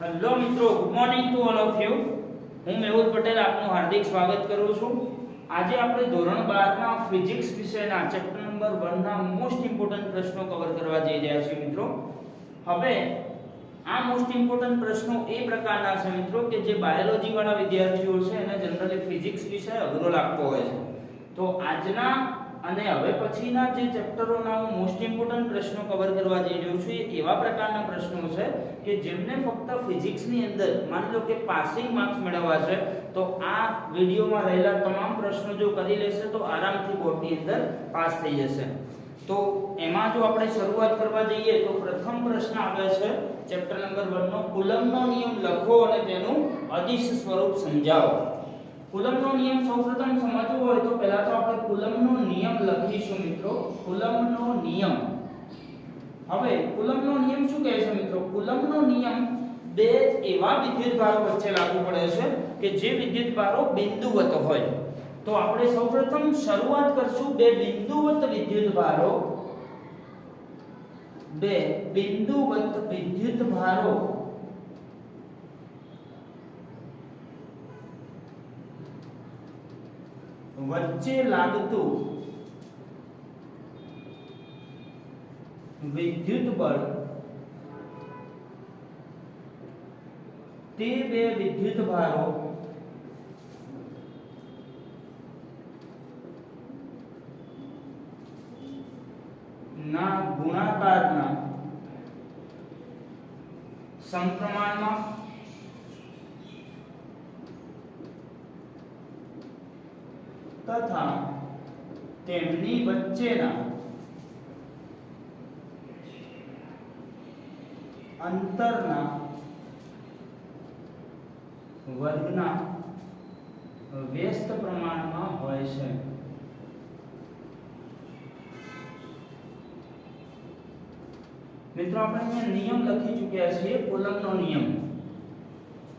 Hello મિત્રો good morning to all of you હું મેહુલ પટેલ, આપનું હાર્દિક સ્વાગત કરું છું. આજે આપણે ધોરણ 12 ના ફિઝિક્સ વિષયના ચેપ્ટર નંબર 1 ના મોસ્ટ ઇમ્પોર્ટન્ટ પ્રશ્નો કવર કરવા જઈ રહ્યા છીએ મિત્રો. હવે, આ મોસ્ટ ઇમ્પોર્ટન્ટ પ્રશ્નો એ પ્રકારના છે મિત્રો કે જે બાયોલોજી વાળા વિદ્યાર્થીઓ છે એને જનરલી ફિઝિક્સ વિષય અઘરો લાગતો હોય છે. તો આજના અને હવે પછીના જે ચેપ્ટરોના હું મોસ્ટ ઇમ્પોર્ટન્ટ પ્રશ્નો કવર કરવા જઈ રહ્યો છું, એ એવા પ્રકારના પ્રશ્નો છે કે જેમને ફક્ત ફિઝિક્સની અંદર, માની લો કે પાસિંગ માર્ક્સ મેળવવા છે, તો આ વિડીયોમાં રહેલા તમામ પ્રશ્નો જો કરી લેશે, તો આરામથી બોર્ડની અંદર પાસ થઈ જશે. તો એમાં જો આપણે શરૂઆત કરવા જઈએ, તો પ્રથમ પ્રશ્ન આવે છે, ચેપ્ટર નંબર 1 નો કુલમ્બનો નિયમ લખો અને તેનું અદિશ સ્વરૂપ સમજાવો. કુલમ્બનો નિયમ સૌપ્રથમ સમજવો હોય તો પહેલા તો આપણે કુલમનો નિયમ લખીશું મિત્રો. કુલમનો નિયમ. હવે કુલમનો નિયમ શું કહે છે મિત્રો? કુલમનો નિયમ બે એવા વિદ્યુતભારો વચ્ચે લાગુ પડે છે કે જે વિદ્યુતભારો બિંદુવત હોય. તો આપણે સૌપ્રથમ શરૂઆત કરશું બે બિંદુવત વિદ્યુતભારો. બે બિંદુવત વિદ્યુતભારો. વચ્ચે લાગતું વિદ્યુત બળ તે બે વિદ્યુત ભારો ના ગુણાકારના સમપ્રમાણમાં તથા તેમની વચ્ચેના અંતરના વર્ગના વ્યસ્ત પ્રમાણમાં હોય છે. મિત્રો, આપણે અહીંયા નિયમ લખી ચૂક્યા છીએ કુલમ્બનો નિયમ.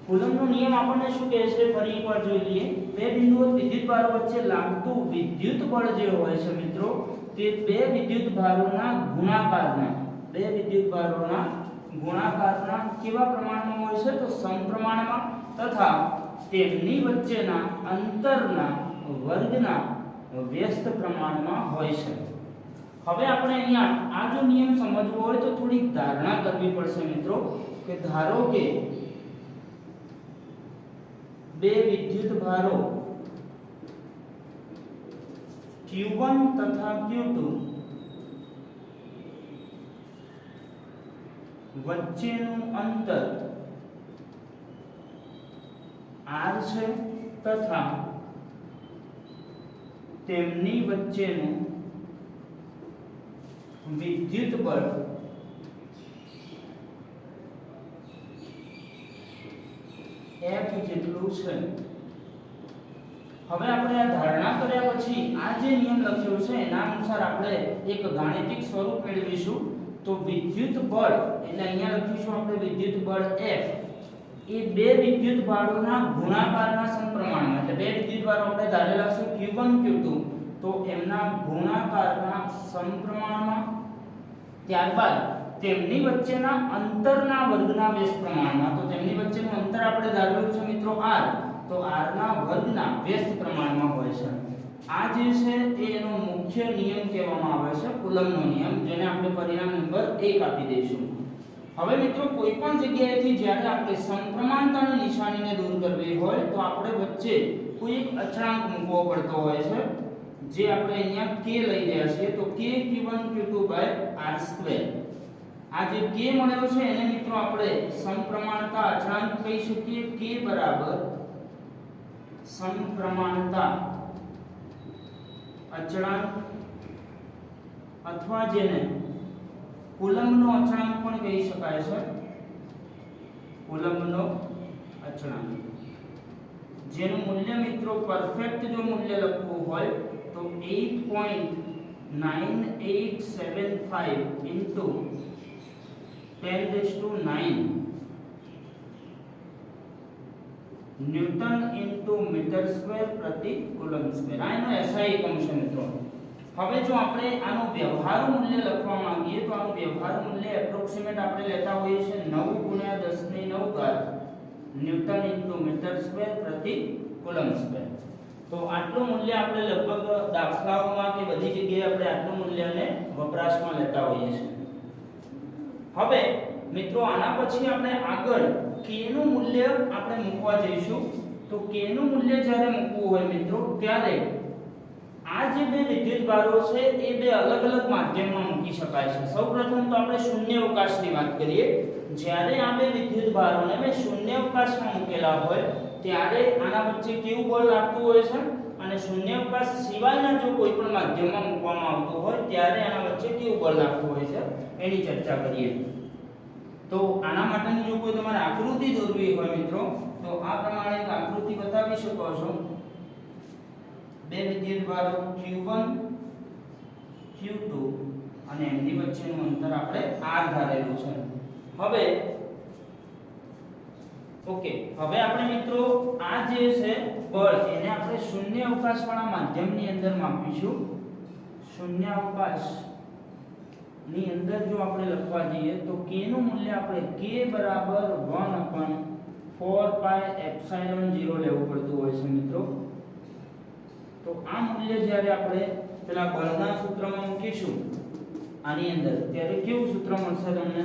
કુલમ્બનો નિયમ આપણને શું કહે છે? ફરી એકવાર જોઈ લઈએ. બે બિંદુઓ વિદ્યુત ભારો વચ્ચે લાગતું વિદ્યુત બળ જે હોય છે મિત્રો, તે બે વિદ્યુત ભારોના ગુણાકારના, બે વિદ્યુત ભારોના ગુણાકારના કેવા પ્રમાણમાં હોય છે? તો સમપ્રમાણમાં તથા તેમની વચ્ચેના અંતરના વર્ગના વ્યસ્ત પ્રમાણમાં હોય છે. હવે આપણે અહીંયા આ જો નિયમ સમજવો હોય તો થોડીક ધારણા કરવી પડશે મિત્રો, કે ધારો કે બે વિદ્યુત ભારો. Q1 તથા Q2 વચ્ચેનું અંતર r છે તથા તેમની વચ્ચેનું વિદ્યુત બળ F જેટલું છે હવે આપણે આ ધારણા કર્યા પછી આ જે નિયમ લખ્યો છે, એના અનુસાર આપણે એક ગાણિતિક સ્વરૂપ મેળવીશું. તો વિદ્યુત બળ, એટલે અહીંયા લખીશું આપણે વિદ્યુત બળ F. એ બે વિદ્યુત ભારોના ગુણાકારના સમપ્રમાણમાં, એટલે બે વિદ્યુત ભારો આપણે ધારેલા છે Q1 Q2 તો એમના ગુણાકારના સમપ્રમાણમાં ત્યારબાદ તેમની વચ્ચેના અંતરના વર્ગના વ્યસ્ત પ્રમાણમાં તો તેમની વચ્ચેનું અંતર આપણે ધારેલું છે મિત્રો r તો r ના વર્ગના વ્યસ્ત પ્રમાણમાં હોય છે. આ જે છે એ એનો મુખ્ય નિયમ કહેવામાં આવે છે, કુલમનો નિયમ, જેને આપણે પરિણામ નંબર 1 આપી દઈશું. હવે મિત્રો કોઈ પણ જગ્યાએથી જ્યારે આપણે સમપ્રમાણતાની નિશાનીને દૂર કરવી હોય, તો આપણે વચ્ચે કોઈ એક અચળાંક મૂકવો પડતો હોય છે. જે આપણે અહીંયા k લઈ રહ્યા છીએ, તો k q1 q2 r2 આ જે k મળ્યો છે, એને મિત્રો આપણે સમપ્રમાણતા અચળાંક કહી શકીએ. k બરાબર સમપ્રમાણતા અચળાંક અથવા જેને કુલમ્બનો અચળાંક પણ કહી શકાય છે. કુલમ્બનો અચળાંક. જેનું મૂલ્ય મિત્રો પરફેક્ટ જો મૂલ્ય લખવું હોય તો 8.9875 into 10 raise to 9 newton into metre square પ્રતિ કુલમ્બ સ્ક્વેર આ એનો એસઆઈ એકમ છે મિત્રો હવે જો આપણે આનું વ્યવહારુ મૂલ્ય લખવા માંગીએ તો આનું વ્યવહારુ મૂલ્ય એપ્રોક્સિમેટ આપણે લેતા હોઈએ છીએ 9 ગુણ્યા 10 ની 9 ઘાત ન્યૂટન ઇન્ટુ મીટર સ્ક્વેર પ્રતિ કુલમ સ્ક્વેર તો આટલું મૂલ્ય આપણે લગભગ દાખલાઓમાં કે બધી જગ્યાએ આપણે આટલું મૂલ્યને વપરાશમાં લેતા હોઈએ છીએ. હવે, મિત્રો, આના પછી આપણે આગળ k નું મૂલ્ય આપણે મૂકવા જઈશું? તો k નું મૂલ્ય જ્યારે મૂકવું હોય મિત્રો, ત્યારે આ જે બે વિદ્યુત ભારો છે, એ બે અલગ અલગ માધ્યમમાં મૂકી શકાય છે. સૌપ્રથમ તો આપણે શૂન્ય અવકાશની વાત કરીએ. જ્યારે આ બે વિદ્યુત ભારોને મેં શૂન્ય અવકાશમાં મૂકેલા હોય ત્યારે આના વચ્ચે કેવું બળ લાગતું હોય છે? અને શૂન્ય અવકાશ સિવાયના જો કોઈ પણ માધ્યમમાં મૂકવામાં આવતું હોય, ત્યારે આના વચ્ચે કેવું બળ લાગતું હોય છે? એની ચર્ચા કરીએ. તો આના માટેની જો કોઈ તમારે આકૃતિ દોરવી હોય મિત્રો, તો આ પ્રમાણે એક આકૃતિ બતાવી શકો છો. બે વિદ્યુત ભારો Q1 Q2 અને એમની વચ્ચેનું અંતર આપણે R ધારેલું છે. હવે ઓકે, હવે આપણે મિત્રો આ જે છે બળ, એને આપણે શૂન્ય અવકાશવાળા માધ્યમની અંદર માપીશું. શૂન્ય અવકાશની અંદર જો આપણે લખવા જઈએ, તો k નું મૂલ્ય આપણે k બરાબર 1 upon 4 પાઈ epsilon 0 લેવું પડતું હોય છે મિત્રો. તો આ મૂલ્ય જ્યારે આપણે પેલા બળના સૂત્રમાં મૂકીશું, આની અંદર, ત્યારે કેવું સૂત્ર મળશે તમને?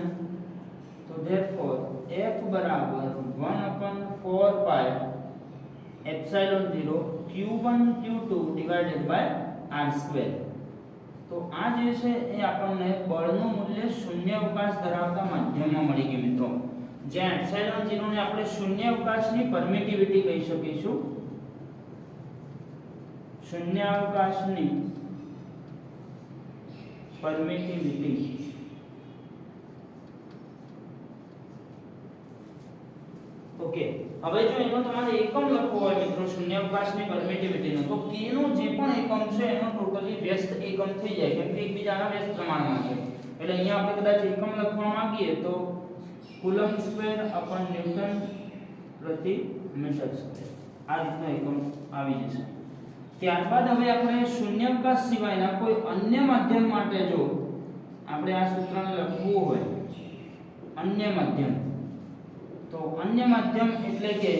તો therefore F બરાબર 1 upon 4 pi epsilon 0 q1 q2 divided by r square. તો આ જે છે એ આપણને બળનું મૂલ્ય શૂન્ય અવકાશ ધરાવતા માધ્યમમાં મળી ગયું, મિત્રો. જ્યાં એપ્સિલોન 0 ને આપણે શૂન્ય અવકાશની પરમિટિવિટી કહી શકીશું. શૂન્ય અવકાશની પરમિટિવિટી ઓકે. હવે જો એનો તમારે એકમ લખવો હોય મિત્રો શૂન્યાવકાશની પરમિટિવિટીનો તો k નો જે પણ એકમ છે, એનો ટોટલી વ્યસ્ત એકમ થઈ જાય કેમ કે એકબીજાના વ્યસ્ત પ્રમાણમાં છે. એટલે અહીંયા આપણે કદાચ એકમ લખવા માંગીએ તો કુલમ સ્ક્વેર અપન ન્યૂટન પ્રતિ મીટર સ્ક્વેર. આ રીતનો એકમ આવી જશે. ત્યારબાદ હવે આપણે શૂન્યાવકાશ સિવાયના કોઈ અન્ય માધ્યમ માટે જો આપણે આ સૂત્રને લખવું હોય, અન્ય માધ્યમ તો અન્ય માધ્યમ એટલે કે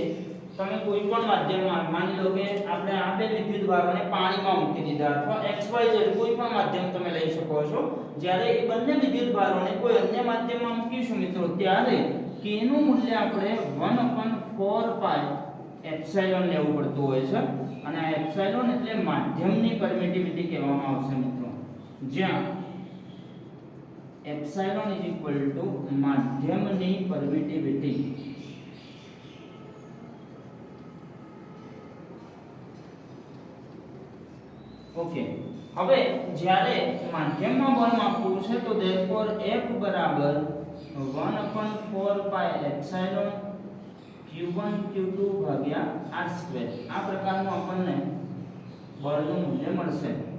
તમે કોઈ પણ માધ્યમમાં, માની લો કે આપણે આ બે વિદ્યુત ભારોને પાણીમાં મૂકી દીધા અથવા xyz કોઈ પણ માધ્યમ તમે લઈ શકો છો. જ્યારે એ બંને વિદ્યુત ભારોને કોઈ અન્ય માધ્યમમાં મૂકીશું મિત્રો, ત્યારે k નું મૂલ્ય આપણે 1/4 પાઈ એપ્સિલોન લેવું પડતું હોય છે. અને આ એપ્સિલોન એટલે માધ્યમની પરમિટિવિટી કહેવામાં આવશે મિત્રો. જ્યાં epsilon is equal to માધ્યમની પરમિટિવિટી ઓકે હવે જ્યારે માધ્યમમાં બળ માપવું છે, તો ધેરફોર F બરાબર 1/4 પાઈ epsilon q1 q2 ભાગ્યા r સ્ક્વેર આ પ્રકારનું આપણને બળનું મૂલ્ય મળશે.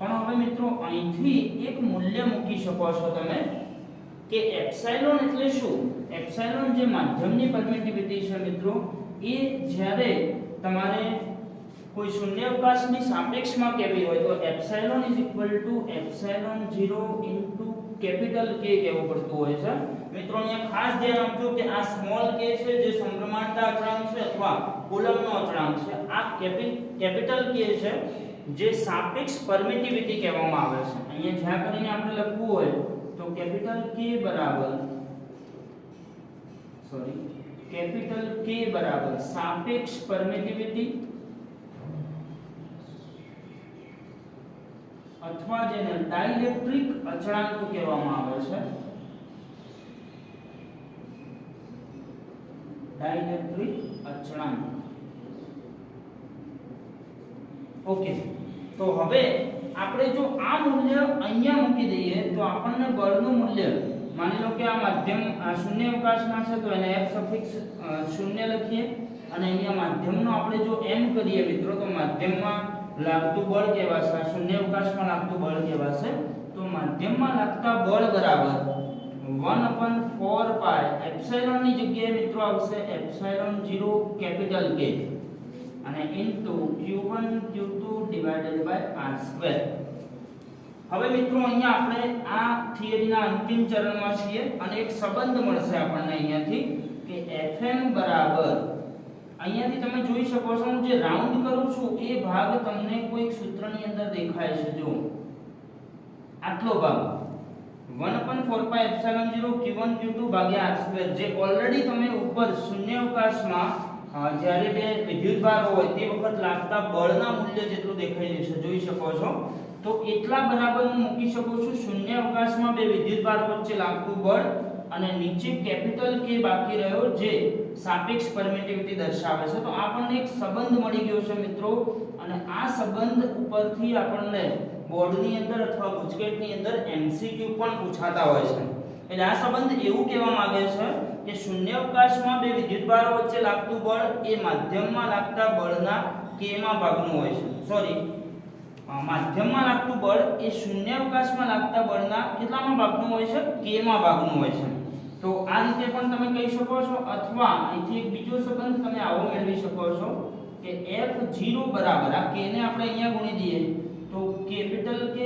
પણ હવે મિત્રો, અહીંથી એક મૂલ્ય મૂકી શકો છો તમે, કે એપ્સિલોન એટલે શું? એપ્સિલોન જે માધ્યમની પરમિટિવિટી છે મિત્રો, એ જ્યારે તમારે કોઈ શૂન્યાવકાશની સાપેક્ષમાં કહેવી હોય, તો epsilon is equal to epsilon 0 into capital K કહેવું પડતું હોય છે. મિત્રો, અહીંયા ખાસ ધ્યાન આપજો કે આ સ્મોલ કે છે, જે સમપ્રમાણતા અચળાંક છે અથવા કુલમનો અચળાંક છે, આ કેપિટલ કે છે. જે સાપેક્ષ પરમિટિવિટી કહેવામાં આવે છે. અહીંયા જ્યાં કરીને આપણે લખવું હોય તો કેપિટલ K બરાબર સોરી કેપિટલ K બરાબર, સાપેક્ષ પરમિટિવિટી અથવા જેને ડાઇલેક્ટ્રિક અચળાંક કહેવામાં આવે છે. ડાઇલેક્ટ્રિક અચળાંક. ઓકે તો હવે આપણે જો આ મૂલ્ય અહીંયા મૂકી દઈએ, તો આપણને બળનું મૂલ્ય, માની લો કે આ માધ્યમ, આ શૂન્ય અવકાશમાં છે, તો એને f સફિક્સ શૂન્ય લખીએ. અને અહીંયા માધ્યમનો આપણે જો m કરીએ મિત્રો, તો માધ્યમમાં લાગતું બળ કહેવાશે, આ શૂન્ય અવકાશમાં લાગતું બળ કહેવાશે. તો માધ્યમમાં લાગતા બળ બરાબર 1/4 પાઈ એપ્સિલોનની જગ્યાએ મિત્રો આવશે એપ્સિલોન 0 કેપિટલ K. અને into q1 q2 divided by r square હવે મિત્રો, અહીંયા આપણે આ થિયરીના અંતિમ ચરણમાં છીએ અને એક સંબંધ મળશે આપણને અહીંયાથી કે fm બરાબર, અહીંયાથી તમે જોઈ શકો છો, હું જે રાઉન્ડ કરું છું, એ ભાગ તમને કોઈક સૂત્રની અંદર દેખાય છે જો આટલો ભાગ. 1.4 એપ્સિલોન 0 q1 q2 ભાગ્યા r સ્ક્વેર જે ઓલરેડી તમે ઉપર શૂન્યાવકાશમાં જ્યારે બે વિદ્યુતભાર હોય તે વખત લાગતા બળના મૂલ્ય જેટલું દેખાઈ જશે, જોઈ શકો છો. તો એટલા બરાબર હું મૂકી શકું છું, શૂન્ય અવકાશમાં બે વિદ્યુતભાર વચ્ચે લાગતું બળ અને નીચે કેપિટલ કે બાકી રહ્યો જે સાપેક્ષ પરમિટિવિટી દર્શાવે છે. તો આપણને એક સંબંધ મળી ગયો છે મિત્રો, અને આ સંબંધ ઉપરથી આપણને બોર્ડની અંદર અથવા ગુજકેટની અંદર એમસીક્યુ પણ પૂછાતા હોય છે. એટલે આ સંબંધ એવું કહેવા માંગે છે કે શૂન્યાવકાશમાં બે વિદ્યુતભારો વચ્ચે લાગતું બળ એ માધ્યમમાં લાગતા બળના કેમાં ભાગનું હોય છે. સોરી માધ્યમમાં લાગતું બળ એ શૂન્યાવકાશમાં લાગતા બળના કેટલામાં ભાગનું હોય છે? કેમાં ભાગનું હોય છે. તો આ રીતે પણ તમે કહી શકો છો અથવા અહીંથી એક બીજો સંબંધ તમે આવો મેળવી શકો છો કે f0 બરાબર, આ k ને આપણે અહીંયા ગુણી દઈએ. તો કેપિટલ K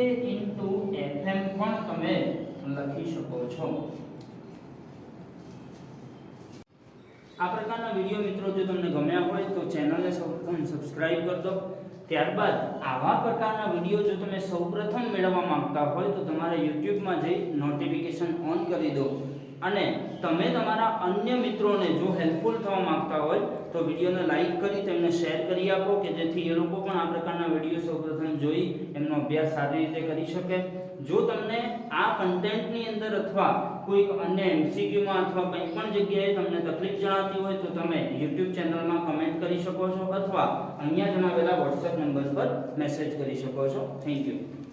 fm પણ તમે લખી શકો છો. આ પ્રકારના વીડિયો મિત્રો જો તમને ગમ્યા હોય તો ચેનલને સબસ્ક્રાઇબ કરી દો. ત્યારબાદ આવા પ્રકારના વીડિયો જો તમે સૌપ્રથમ મેળવવા માંગતા હોય તો તમારે યુટ્યુબમાં જઈ નોટિફિકેશન ઓન કરી દો. અને તમે તમારા અન્ય મિત્રોને જો હેલ્પફુલ થવા માંગતા હોય તો વિડીયોને લાઈક કરી તેમને શેર કરી આપો કે જેથી એ લોકો પણ આ પ્રકારના વીડિયો સૌપ્રથમ જોઈ એમનો અભ્યાસ સારી રીતે કરી શકે. જો તમને આ કન્ટેન્ટની અંદર અથવા કોઈ અન્ય એમસીક્યુમાં અથવા કંઈ પણ જગ્યાએ તમને તકલીફ જણાતી હોય તો તમે યુટ્યુબ ચેનલમાં કમેન્ટ કરી શકો છો અથવા અહીંયા જણાવેલા વોટ્સએપ નંબર પર મેસેજ કરી શકો છો. Thank you